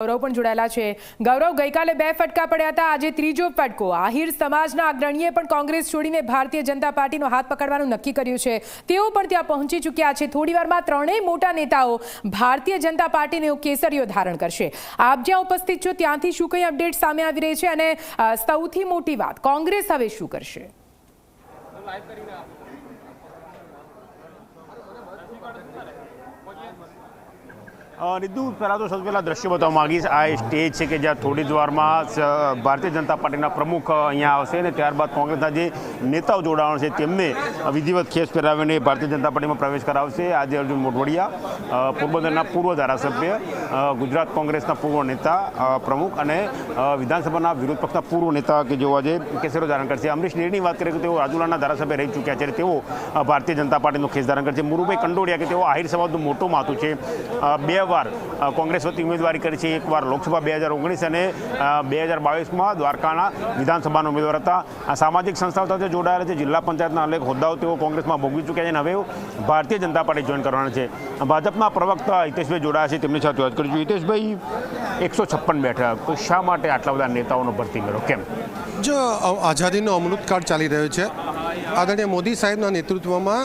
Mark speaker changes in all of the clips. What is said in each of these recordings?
Speaker 1: ગૌરવ પણ જોડાયેલા છે. ગૌરવ, ગઈકાલે બે ફટકા પડ્યા હતા. આજે ત્રીજો ફટકો. આહિર સમાજના અગ્રણીએ પણ કોંગ્રેસ છોડીને ભારતીય જનતા પાર્ટીનો હાથ પકડવાનું નક્કી કર્યું છે. તેઓ પણ ત્યાં પહોંચી ચૂક્યા છે. થોડીવારમાં ત્રણેય મોટા નેતાઓ ભારતીય જનતા પાર્ટીને કેસરીઓ ધારણ કરશે. આપ જ્યાં ઉપસ્થિત છો ત્યાંથી શું કંઈ અપડેટ સામે આવી રહી છે? અને સૌથી મોટી વાત, કોંગ્રેસ હવે શું કરશે?
Speaker 2: નિધુ પહેલાં તો સૌથી પહેલાં દ્રશ્ય બતાવવા માગીશ. આ સ્ટેજ છે કે જ્યાં થોડી જ વારમાં ભારતીય જનતા પાર્ટીના પ્રમુખ અહીંયા આવશે અને ત્યારબાદ કોંગ્રેસના જે નેતાઓ જોડાણ છે તેમને વિધિવત ખેસ પહેરાવીને ભારતીય જનતા પાર્ટીમાં પ્રવેશ કરાવશે. આજે અર્જુન મોટવડિયા પોરબંદરના પૂર્વ ધારાસભ્ય ગુજરાત કોંગ્રેસના પૂર્વ નેતા પ્રમુખ અને વિધાનસભાના વિરોધ પક્ષના પૂર્વ નેતા કે જેઓ આજે કેસરો ધારણ કરશે. અમરીશ નેરની વાત કરીએ તો તેઓ રાજુલાના ધારાસભ્ય રહી ચૂક્યા છે તેઓ ભારતીય જનતા પાર્ટીનો ખેસ ધારણ કરશે. મુરુભાઈ કંડોડિયા કે તેઓ આહિર સમાજનું મોટું માથું છે. બે વાર કોંગ્રેસ વતી ઉમેદવારી કરી છે. એકવાર લોકસભા બે હજાર ઓગણીસ અને બે હજાર બાવીસમાં દ્વારકાના વિધાનસભાના ઉમેદવાર હતા. આ સામાજિક સંસ્થાઓ સાથે જોડાયેલા છે. જિલ્લા પંચાયતના અનેક હોદ્દાઓ તેઓ કોંગ્રેસમાં ભોગવી ચૂક્યા છે અને હવે ભારતીય જનતા પાર્ટી જોઈન કરવાના છે. ભાજપના પ્રવક્તા હિતેશભાઈ જોડાયા છે. તેમની સાથે વાત કરીશું હિતેશભાઈ, એકસો છપ્પન બેઠા. તો શા માટે આટલા બધા નેતાઓનો ભરતી કર્યો? કેમ?
Speaker 3: જો આઝાદીનો અમૃતકાળ ચાલી રહ્યો છે. આદરણીય મોદી સાહેબના નેતૃત્વમાં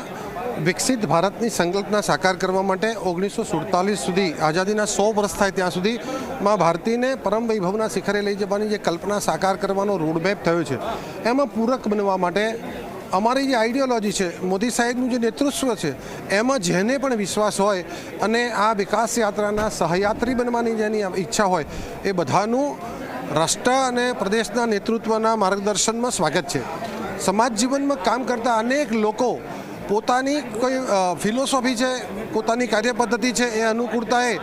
Speaker 3: વિકસિત ભારતની સંકલ્પના સાકાર કરવા માટે ઓગણીસો સુડતાલીસ સુધી આઝાદીના સો વર્ષ થાય ત્યાં સુધીમાં ભારતીને પરમ વૈભવના શિખરે લઈ જવાની જે કલ્પના સાકાર કરવાનો રોડમેપ થયો છે. એમાં પૂરક બનવા માટે અમારી જે આઈડિયોલોજી છે, મોદી સાહેબનું જે નેતૃત્વ છે, એમાં જેને પણ વિશ્વાસ હોય અને આ વિકાસ યાત્રાના સહયાત્રી બનવાની જેની ઈચ્છા હોય, એ બધાનું રાષ્ટ્ર અને પ્રદેશના નેતૃત્વના માર્ગદર્શનમાં સ્વાગત છે. સમાજ જીવનમાં કામ કરતા અનેક લોકો પોતાની કોઈ ફિલોસોફી છે, પોતાની કાર્યપદ્ધતિ છે એ અનુકૂળતાએ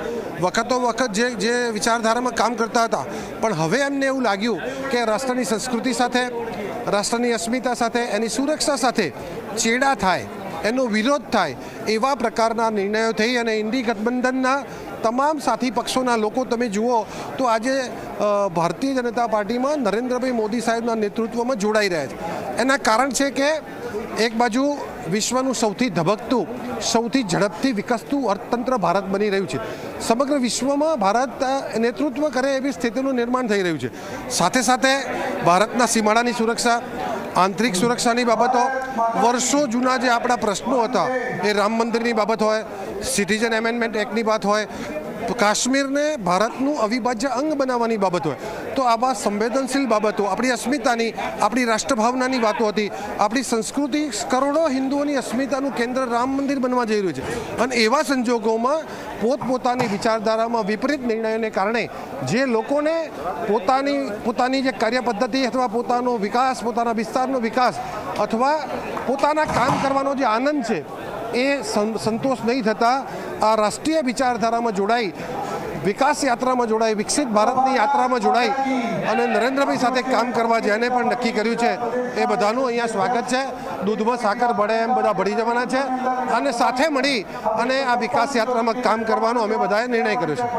Speaker 3: વખતો વખત જે જે વિચારધારામાં કામ કરતા હતા. પણ હવે એમને એવું લાગ્યું કે રાષ્ટ્રની સંસ્કૃતિ સાથે, રાષ્ટ્રની અસ્મિતા સાથે, એની સુરક્ષા સાથે ચેડા થાય, એનો વિરોધ થાય એવા પ્રકારના નિર્ણયો થઈ અને ઇન્ડી ગઠબંધનના તમામ સાથી પક્ષોના લોકો તમે જુઓ તો આજે ભારતીય જનતા પાર્ટીમાં નરેન્દ્રભાઈ મોદી સાહેબના નેતૃત્વમાં જોડાઈ રહ્યા છે. એના કારણ છે કે એક બાજુ વિશ્વનું સૌથી ધબકતું, સૌથી ઝડપથી વિકસતું અર્થતંત્ર ભારત બની રહ્યું છે. સમગ્ર વિશ્વમાં ભારત નેતૃત્વ કરે એવી સ્થિતિનું નિર્માણ થઈ રહ્યું છે. સાથે સાથે ભારતના સીમાડાની સુરક્ષા, આંતરિક સુરક્ષાની બાબતો, વર્ષો જૂના જે આપણા પ્રશ્નો હતા, એ રામ મંદિરની બાબત હોય, સિટીઝન એમેન્ડમેન્ટ એક્ટની વાત હોય કાશ્મીરને ભારતનું અવિભાજ્ય અંગ બનાવવાની બાબત હોય. તો આવા સંવેદનશીલ બાબતો, આપણી અસ્મિતાની, આપણી રાષ્ટ્રભાવનાની વાતો હતી. આપણી સંસ્કૃતિ કરોડો હિન્દુઓની અસ્મિતાનું કેન્દ્ર રામ મંદિર બનવા જઈ રહ્યું છે. અને એવા સંજોગોમાં પોતપોતાની વિચારધારામાં વિપરીત નિર્ણયોને કારણે જે લોકોને પોતાની પોતાની જે કાર્યપદ્ધતિ અથવા પોતાનો વિકાસ, પોતાના વિસ્તારનો વિકાસ અથવા પોતાના કામ કરવાનો જે આનંદ છે, એ સંતોષ નહીં થતાં આ રાષ્ટ્રીય વિચારધારામાં જોડાઈ વિકાસ યાત્રામાં જોડાઈ, વિકસિત ભારતની યાત્રામાં જોડાઈ અને નરેન્દ્રભાઈ સાથે કામ કરવા જેને પણ નક્કી કર્યું છે, એ બધાનું અહીંયા સ્વાગત છે. દૂધમાં સાકર ભળે એમ બધા ભળી જવાના છે અને સાથે મળી અને આ વિકાસ યાત્રામાં કામ કરવાનો અમે બધાએ નિર્ણય કર્યો છે.